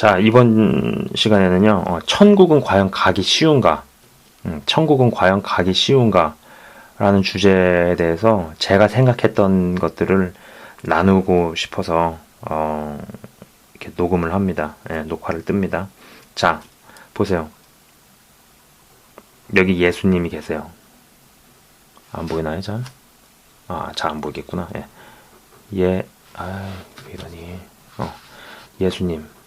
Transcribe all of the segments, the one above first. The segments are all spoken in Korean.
자, 이번 시간에는요, 어, 천국은 과연 가기 쉬운가? 음, 천국은 과연 가기 쉬운가? 라는 주제에 대해서 제가 생각했던 것들을 나누고 싶어서, 어, 이렇게 녹음을 합니다. 예, 녹화를 뜹니다. 자, 보세요. 여기 예수님이 계세요. 안 보이나요, 잘? 아, 잘 안 보이겠구나. 예. 예, 아, 왜 이러니. 어, 예수님.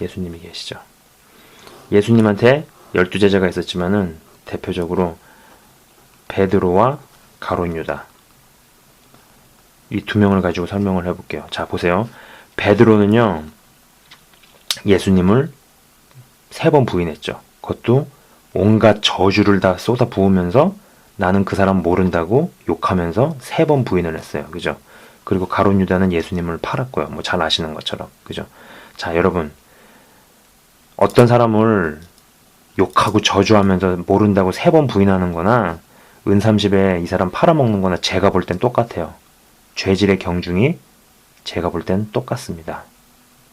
예수님이 계시죠. 예수님한테 열두 제자가 있었지만은 대표적으로 베드로와 가론 유다 이 두 명을 가지고 설명을 해볼게요. 자 보세요. 베드로는요 예수님을 세 번 부인했죠. 그것도 온갖 저주를 다 쏟아 부으면서 나는 그 사람 모른다고 욕하면서 세 번 부인을 했어요. 그죠? 그리고 가론 유다는 예수님을 팔았고요. 뭐 잘 아시는 것처럼. 그죠? 자, 여러분. 어떤 사람을 욕하고 저주하면서 모른다고 세 번 부인하는 거나 은삼십에 이 사람 팔아먹는 거나 제가 볼 땐 똑같아요. 죄질의 경중이 제가 볼 땐 똑같습니다.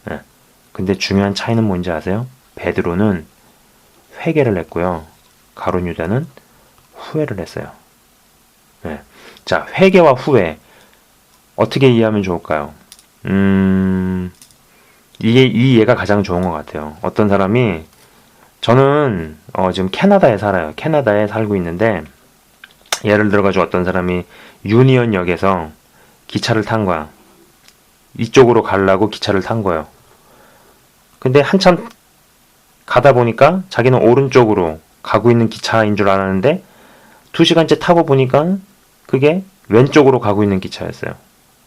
네. 근데 중요한 차이는 뭔지 아세요? 베드로는 회개를 했고요. 가론 유다는 후회를 했어요. 네. 자, 회개와 후회. 어떻게 이해하면 좋을까요? 음, 이게, 이 예가 가장 좋은 것 같아요. 어떤 사람이, 저는, 어, 지금 캐나다에 살아요. 캐나다에 살고 있는데, 예를 들어가지고 어떤 사람이 유니언역에서 기차를 탄 거야. 이쪽으로 가려고 기차를 탄 거예요. 근데 한참 가다 보니까 자기는 오른쪽으로 가고 있는 기차인 줄 알았는데 두 시간째 타고 보니까 그게 왼쪽으로 가고 있는 기차였어요.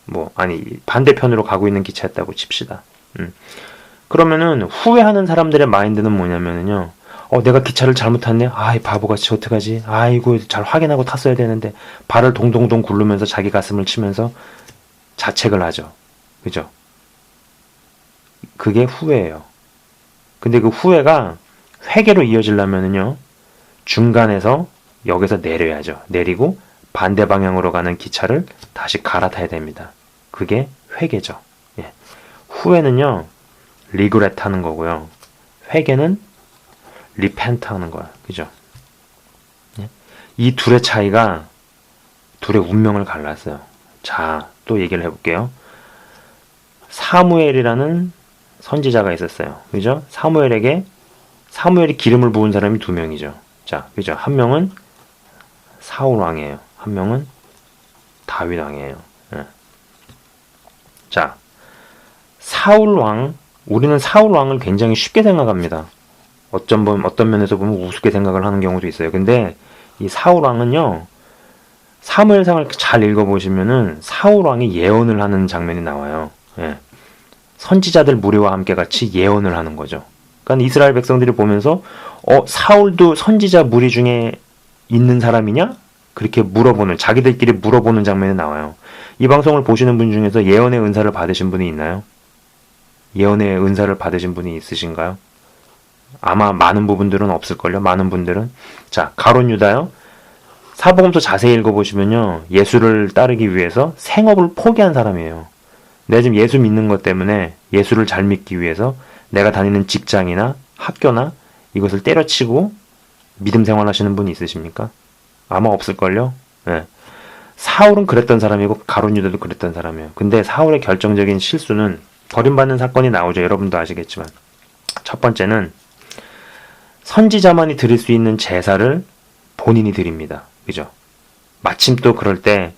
뭐 아니 반대편으로 가고 있는 기차였다고 칩시다. 음. 그러면은 후회하는 사람들의 마인드는 뭐냐면은요. 어 내가 기차를 잘못 탔네. 아이 바보같이 어떡하지? 아이고 잘 확인하고 탔어야 되는데 발을 동동동 굴르면서 자기 가슴을 치면서 자책을 하죠. 그죠? 그게 후회예요. 근데 그 후회가 회개로 이어지려면은요. 중간에서 역에서 내려야죠. 내리고 반대 방향으로 가는 기차를 다시 갈아타야 됩니다. 그게 회개죠. 예. 후회는요, 리그레트 하는 거고요. 회개는 리펜트 하는 거야. 그죠? 예? 이 둘의 차이가 둘의 운명을 갈랐어요. 자, 또 얘기를 해볼게요. 사무엘이라는 선지자가 있었어요. 그죠? 사무엘에게 사무엘이 기름을 부은 사람이 두 명이죠. 자, 그죠? 한 명은 사울 왕이에요. 한 명은 다윗 왕이에요. 예. 자, 사울 왕, 우리는 사울 왕을 굉장히 쉽게 생각합니다. 어떤 번, 어떤 면에서 보면 우습게 생각을 하는 경우도 있어요. 근데 이 사울 왕은요, 사무엘상을 잘 읽어보시면은 사울 왕이 예언을 하는 장면이 나와요. 예. 선지자들 무리와 함께 같이 예언을 하는 거죠. 그러니까 이스라엘 백성들이 보면서 어 사울도 선지자 무리 중에 있는 사람이냐? 그렇게 물어보는 자기들끼리 물어보는 장면이 나와요. 이 방송을 보시는 분 중에서 예언의 은사를 받으신 분이 있나요? 예언의 은사를 받으신 분이 있으신가요? 아마 많은 부분들은 없을걸요. 많은 분들은 자 가론 유다요. 사복음서 자세히 읽어보시면요. 예수를 따르기 위해서 생업을 포기한 사람이에요. 내가 지금 예수 믿는 것 때문에 예수를 잘 믿기 위해서 내가 다니는 직장이나 학교나 이것을 때려치고 믿음 생활하시는 분이 있으십니까? 아마 없을걸요? 네. 사울은 그랬던 사람이고 가론 유다도 그랬던 사람이에요. 근데 사울의 결정적인 실수는 버림받는 사건이 나오죠. 여러분도 아시겠지만. 첫 번째는 선지자만이 드릴 수 있는 제사를 본인이 드립니다. 그죠? 마침 또 그럴 때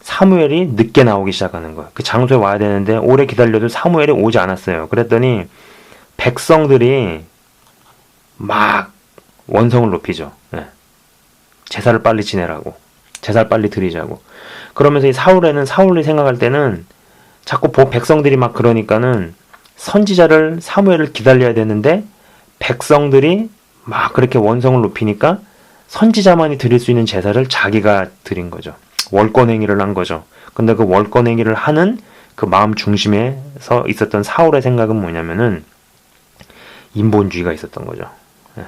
사무엘이 늦게 나오기 시작하는 거예요. 그 장소에 와야 되는데 오래 기다려도 사무엘이 오지 않았어요. 그랬더니 백성들이 막 원성을 높이죠. 네. 제사를 빨리 지내라고. 제사를 빨리 드리자고. 그러면서 이 사울에는 사울이 생각할 때는 자꾸 백성들이 막 그러니까는 선지자를 사무엘을 기다려야 되는데 백성들이 막 그렇게 원성을 높이니까 선지자만이 드릴 수 있는 제사를 자기가 드린 거죠. 월권 행위를 한 거죠. 근데 그 월권 행위를 하는 그 마음 중심에서 있었던 사울의 생각은 뭐냐면은 인본주의가 있었던 거죠. 예.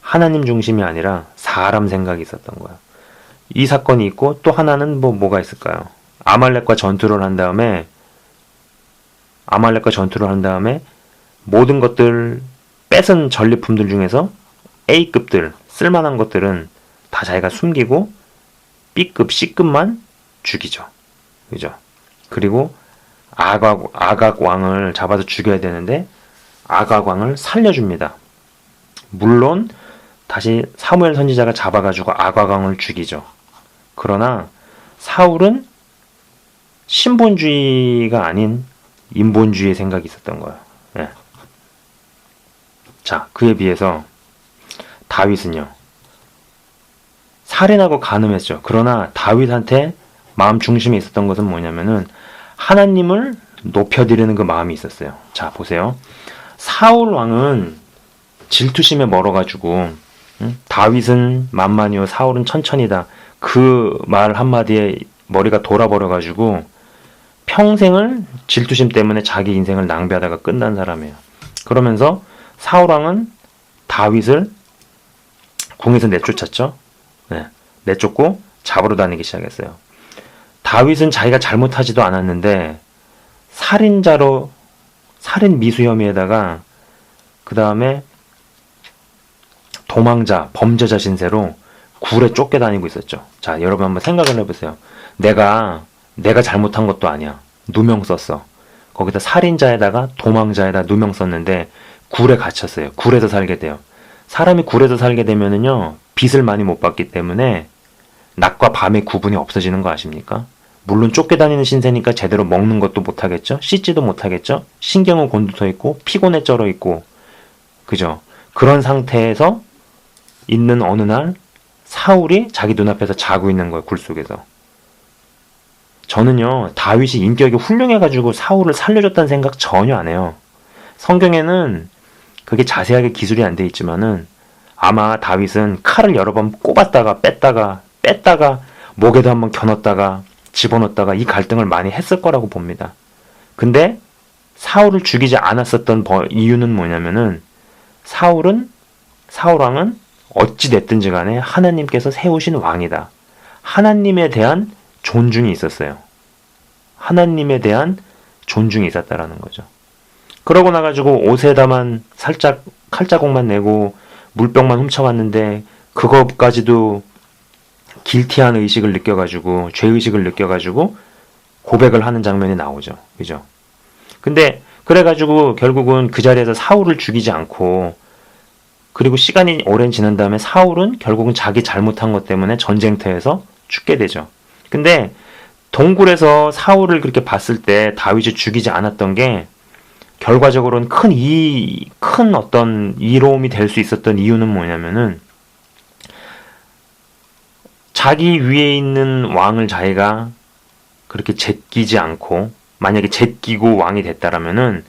하나님 중심이 아니라 사람 생각이 있었던 거예요. 이 사건이 있고 또 하나는 뭐 뭐가 있을까요? 아말렉과 전투를 한 다음에 아말렉과 전투를 한 다음에 모든 것들 뺏은 전리품들 중에서 A급들 쓸만한 것들은 다 자기가 숨기고 B급, C급만 죽이죠. 그죠? 그리고 아각, 아각 왕을 잡아서 죽여야 되는데 아각 왕을 살려줍니다. 물론 다시 사무엘 선지자가 잡아가지고 아각 왕을 죽이죠. 그러나 사울은 신본주의가 아닌 인본주의의 생각이 있었던 거예요. 예. 자, 그에 비해서 다윗은요. 살인하고 간음했죠. 그러나 다윗한테 마음 중심에 있었던 것은 뭐냐면은 하나님을 높여드리는 그 마음이 있었어요. 자, 보세요. 사울 왕은 질투심에 멀어가지고 응? 다윗은 만만이요 사울은 천천히다. 그 말 한마디에 머리가 돌아버려가지고 평생을 질투심 때문에 자기 인생을 낭비하다가 끝난 사람이에요. 그러면서 사울 왕은 다윗을 궁에서 내쫓았죠. 네, 내쫓고 잡으러 다니기 시작했어요. 다윗은 자기가 잘못하지도 않았는데 살인자로 살인 미수 혐의에다가 그 다음에 도망자, 범죄자 신세로 굴에 쫓겨 다니고 있었죠. 자, 여러분 한번 생각을 해보세요. 내가 내가 잘못한 것도 아니야. 누명 썼어. 거기다 살인자에다가 도망자에다 누명 썼는데 굴에 갇혔어요. 굴에서 살게 돼요. 사람이 굴에서 살게 되면은요 빛을 많이 못 받기 때문에 낮과 밤의 구분이 없어지는 거 아십니까? 물론 쫓겨다니는 신세니까 제대로 먹는 것도 못하겠죠? 씻지도 못하겠죠? 신경은 곤두서 있고 피곤에 쩔어 있고 그죠? 그런 상태에서 있는 어느 날 사울이 자기 눈앞에서 자고 있는 거예요 굴 속에서 저는요 다윗이 인격이 훌륭해가지고 사울을 살려줬다는 생각 전혀 안 해요 성경에는 그게 자세하게 기술이 안 돼 있지만은 아마 다윗은 칼을 여러 번 꼽았다가 뺐다가 뺐다가 목에도 한번 겨눴다가 집어넣었다가 이 갈등을 많이 했을 거라고 봅니다. 근데 사울을 죽이지 않았었던 버- 이유는 뭐냐면은 사울은 사울왕은 어찌 됐든지 간에 하나님께서 세우신 왕이다. 하나님에 대한 존중이 있었어요. 하나님에 대한 존중이 있었다라는 거죠. 그러고 나가지고 옷에다만 살짝 칼자국만 내고 물병만 훔쳐갔는데 그것까지도 길티한 의식을 느껴가지고 죄의식을 느껴가지고 고백을 하는 장면이 나오죠. 그죠? 근데 그래가지고 결국은 그 자리에서 사울을 죽이지 않고 그리고 시간이 오랜 지난 다음에 사울은 결국은 자기 잘못한 것 때문에 전쟁터에서 죽게 되죠. 근데 동굴에서 사울을 그렇게 봤을 때 다윗이 죽이지 않았던 게 결과적으로는 큰 이, 큰 어떤 이로움이 될 수 있었던 이유는 뭐냐면은 자기 위에 있는 왕을 자기가 그렇게 제끼지 않고 만약에 제끼고 왕이 됐다라면은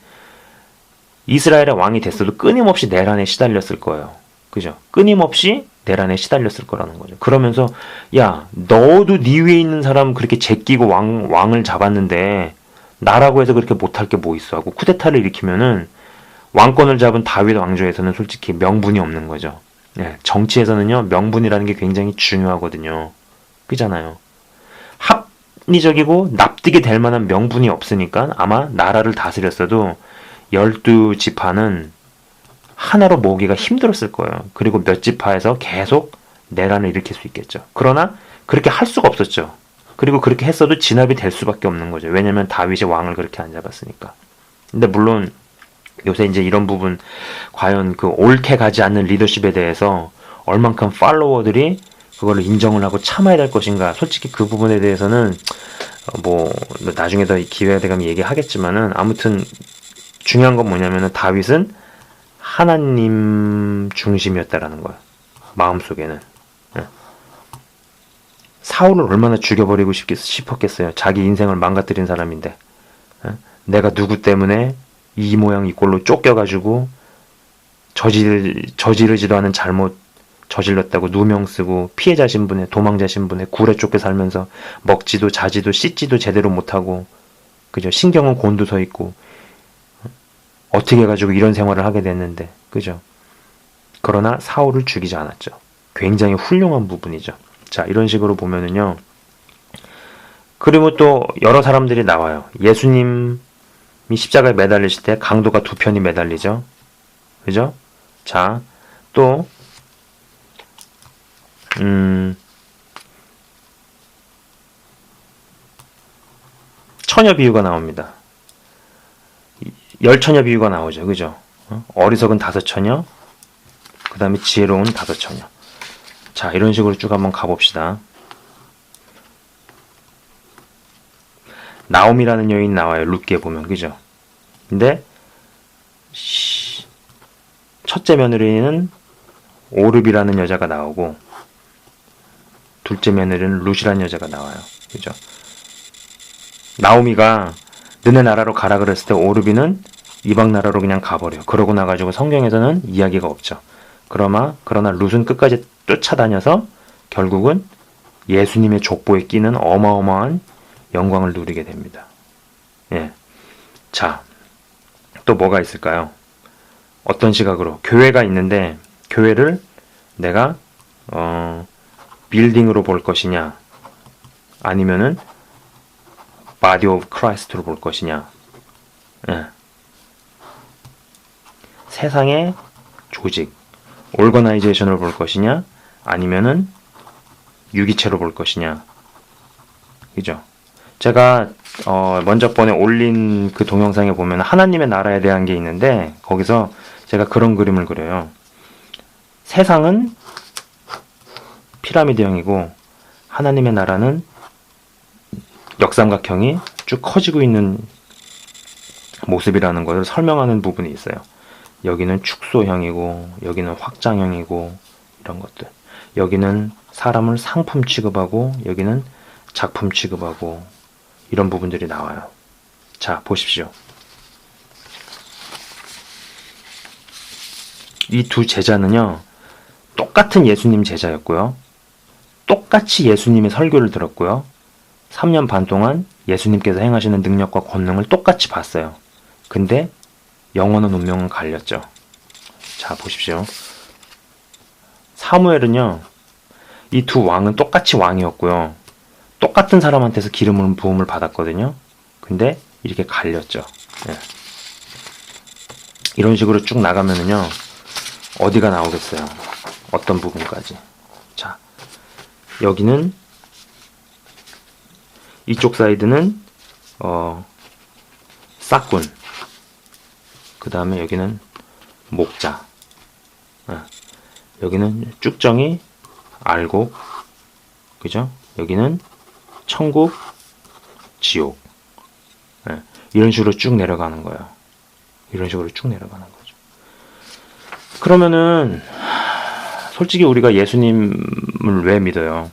이스라엘의 왕이 됐어도 끊임없이 내란에 시달렸을 거예요. 그죠? 끊임없이 내란에 시달렸을 거라는 거죠. 그러면서 야 너도 네 위에 있는 사람 그렇게 제끼고 왕 왕을 잡았는데 나라고 해서 그렇게 못할 게 뭐 있어 하고 쿠데타를 일으키면은 왕권을 잡은 다윗 왕조에서는 솔직히 명분이 없는 거죠. 예, 정치에서는요 명분이라는 게 굉장히 중요하거든요. 그잖아요. 합리적이고 납득이 될 만한 명분이 없으니까 아마 나라를 다스렸어도 열두 지파는 하나로 모으기가 힘들었을 거예요. 그리고 몇 지파에서 계속 내란을 일으킬 수 있겠죠. 그러나 그렇게 할 수가 없었죠. 그리고 그렇게 했어도 진압이 될 수밖에 없는 거죠. 왜냐면 다윗이 왕을 그렇게 안 잡았으니까. 근데 물론 요새 이제 이런 부분 과연 그 옳게 가지 않는 리더십에 대해서 얼만큼 팔로워들이 그거를 인정을 하고 참아야 될 것인가. 솔직히 그 부분에 대해서는 어, 뭐 나중에 더 기회가 되면 얘기하겠지만은 아무튼 중요한 건 뭐냐면은 다윗은 하나님 중심이었다라는 거야. 마음속에는. 예. 사울을 얼마나 죽여버리고 싶겠, 싶었겠어요. 자기 인생을 망가뜨린 사람인데. 예? 내가 누구 때문에 이 모양 이 꼴로 쫓겨가지고 저질, 저지르지도 않은 잘못 저질렀다고 누명 쓰고 피해자 신분에 도망자 신분에 굴에 쫓겨 살면서 먹지도 자지도 씻지도 제대로 못하고 그죠 신경은 곤두서 있고 어떻게 해가지고 이런 생활을 하게 됐는데 그죠 그러나 사울을 죽이지 않았죠 굉장히 훌륭한 부분이죠 자 이런 식으로 보면은요 그리고 또 여러 사람들이 나와요 예수님 십자가에 매달리실 때 강도가 두 편이 매달리죠. 그죠? 자, 또, 음, 처녀 비유가 나옵니다. 이- 열처녀 비유가 나오죠. 그죠? 어? 어리석은 다섯 처녀, 그 다음에 지혜로운 다섯 처녀. 자, 이런 식으로 쭉 한번 가봅시다. 나옴이라는 여인 나와요. 룻기에 보면. 그죠? 근데, 시- 첫째 며느리는 오르비라는 여자가 나오고, 둘째 며느리는 룻이라는 여자가 나와요. 그죠? 나오미가 너네 나라로 가라 그랬을 때 오르비는 이방 나라로 그냥 가버려. 그러고 나가지고 성경에서는 이야기가 없죠. 그러나 그러나 룻은 끝까지 쫓아다녀서 결국은 예수님의 족보에 끼는 어마어마한 영광을 누리게 됩니다. 예. 자, 또 뭐가 있을까요? 어떤 시각으로 교회가 있는데 교회를 내가 어, 빌딩으로 볼 것이냐 아니면은 바디 오브 크라이스트로 볼 것이냐 예. 세상의 조직 올거나이제이션을 볼 것이냐 아니면은 유기체로 볼 것이냐. 그죠. 제가 어, 먼저 번에 올린 그 동영상에 보면 하나님의 나라에 대한 게 있는데 거기서 제가 그런 그림을 그려요. 세상은 피라미드형이고 하나님의 나라는 역삼각형이 쭉 커지고 있는 모습이라는 것을 설명하는 부분이 있어요. 여기는 축소형이고 여기는 확장형이고 이런 것들. 여기는 사람을 상품 취급하고 여기는 작품 취급하고 이런 부분들이 나와요. 자, 보십시오. 이 두 제자는요. 똑같은 예수님 제자였고요. 똑같이 예수님의 설교를 들었고요. 3년 반 동안 예수님께서 행하시는 능력과 권능을 똑같이 봤어요. 근데 영혼은 운명은 갈렸죠. 자, 보십시오. 사무엘은요, 이 두 왕은 똑같이 왕이었고요. 똑같은 사람한테서 기름을 부음을 받았거든요. 근데 이렇게 갈렸죠. 예. 이런 식으로 쭉 나가면은요, 어디가 나오겠어요? 어떤 부분까지. 자, 여기는 이쪽 사이드는 어 싹군 그 다음에 여기는 목자. 어, 여기는 쭉정이 알곡. 그죠? 여기는 천국 지옥. 예, 이런 식으로 쭉 내려가는 거예요 이런 식으로 쭉 내려가는 거죠. 그러면은 솔직히 우리가 예수님을 왜 믿어요?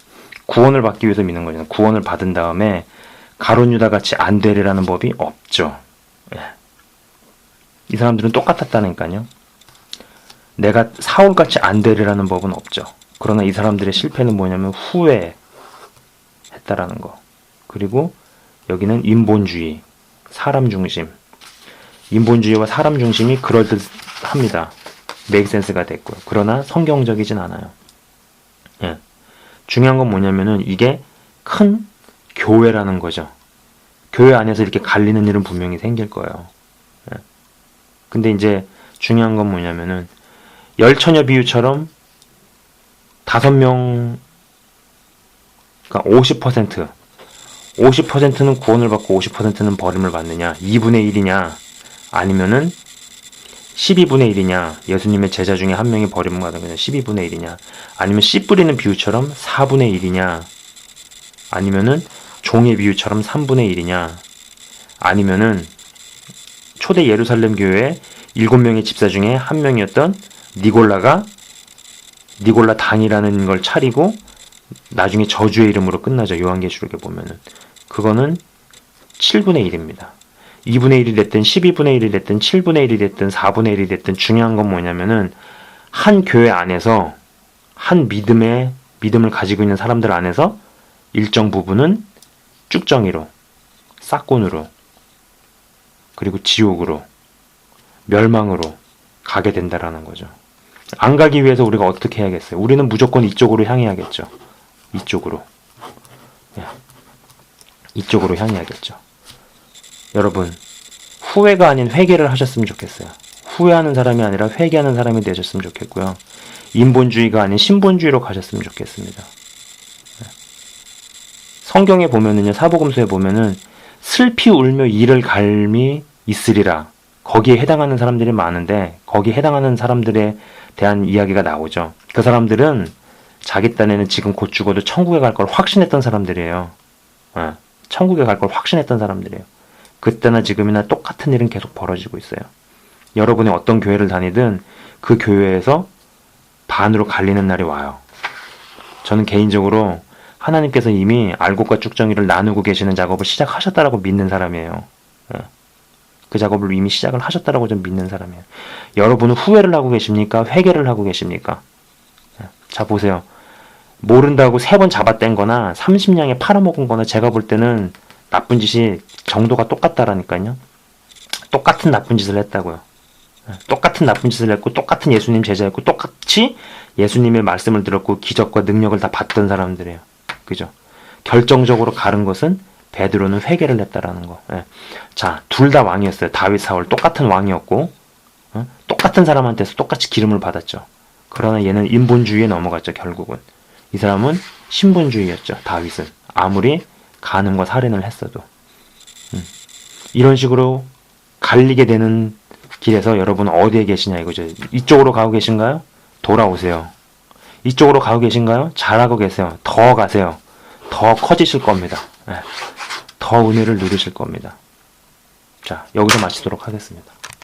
구원을 받기 위해서 믿는 거잖아요. 구원을 받은 다음에 가론 유다 같이 안 되리라는 법이 없죠. 예. 이 사람들은 똑같았다니까요. 내가 사울 같이 안 되리라는 법은 없죠. 그러나 이 사람들의 실패는 뭐냐면 후회했다라는 거. 그리고 여기는 인본주의, 사람 중심. 인본주의와 사람 중심이 그럴듯합니다. 메이센스가 됐고요. 그러나 성경적이진 않아요. 예. 중요한 건 뭐냐면은 이게 큰 교회라는 거죠. 교회 안에서 이렇게 갈리는 일은 분명히 생길 거예요. 예. 근데 이제 중요한 건 뭐냐면은 열처녀 비유처럼 다섯 명, 그러니까 50%, 50%는 구원을 받고 50%는 버림을 받느냐, 2분의 1이냐, 아니면은 12분의 1이냐, 예수님의 제자 중에 한 명이 버림을 거냐, 12분의 1이냐, 아니면 씨 뿌리는 비유처럼 4분의 1이냐, 아니면은 종의 비유처럼 3분의 1이냐, 아니면은 초대 예루살렘 교회의 7명의 집사 중에 한 명이었던 니골라가 니골라 단이라는 걸 차리고 나중에 저주의 이름으로 끝나죠. 요한계시록에 보면은. 그거는 7분의 1입니다. 2분의 1이 됐든 12분의 1이 됐든 7분의 1이 됐든 4분의 1이 됐든 중요한 건 뭐냐면은 한 교회 안에서 한 믿음의 믿음을 가지고 있는 사람들 안에서 일정 부분은 쭉정이로 싹곤으로 그리고 지옥으로 멸망으로 가게 된다라는 거죠. 안 가기 위해서 우리가 어떻게 해야겠어요? 우리는 무조건 이쪽으로 향해야겠죠. 이쪽으로. 예. 이쪽으로 향해야겠죠. 여러분, 후회가 아닌 회개를 하셨으면 좋겠어요. 후회하는 사람이 아니라 회개하는 사람이 되셨으면 좋겠고요. 인본주의가 아닌 신본주의로 가셨으면 좋겠습니다. 네. 성경에 보면은요, 사복음서에 보면은 슬피 울며 이를 갈미 있으리라. 거기에 해당하는 사람들이 많은데 거기에 해당하는 사람들에 대한 이야기가 나오죠. 그 사람들은 자기 딴에는 지금 곧 죽어도 천국에 갈 걸 확신했던 사람들이에요. 예, 천국에 갈 걸 확신했던 사람들이에요. 그때나 지금이나 똑같은 일은 계속 벌어지고 있어요. 여러분이 어떤 교회를 다니든 그 교회에서 반으로 갈리는 날이 와요. 저는 개인적으로 하나님께서 이미 알곡과 쭉정이를 나누고 계시는 작업을 시작하셨다라고 믿는 사람이에요. 예. 그 작업을 이미 시작을 하셨다라고 좀 믿는 사람이에요. 여러분은 후회를 하고 계십니까? 회개를 하고 계십니까? 예. 자 보세요. 모른다고 세 번 잡아뗀 거나 30냥에 팔아먹은 거나 제가 볼 때는 나쁜 짓이 정도가 똑같다라니까요. 똑같은 나쁜 짓을 했다고요. 예, 똑같은 나쁜 짓을 했고 똑같은 예수님 제자였고 똑같이 예수님의 말씀을 들었고 기적과 능력을 다 받던 사람들이에요. 그죠? 결정적으로 가른 것은 베드로는 회개를 했다라는 거. 예. 자, 둘 다 왕이었어요. 다윗 사울 똑같은 왕이었고 어? 똑같은 사람한테서 똑같이 기름을 받았죠. 그러나 얘는 인본주의에 넘어갔죠. 결국은 이 사람은 신본주의였죠. 다윗은 아무리 간음과 살인을 했어도 음. 이런 식으로 갈리게 되는 길에서 여러분 어디에 계시냐 이거죠. 이쪽으로 가고 계신가요? 돌아오세요. 이쪽으로 가고 계신가요? 잘하고 계세요. 더 가세요. 더 커지실 겁니다. 예. 더 은혜를 누리실 겁니다. 자, 여기서 마치도록 하겠습니다.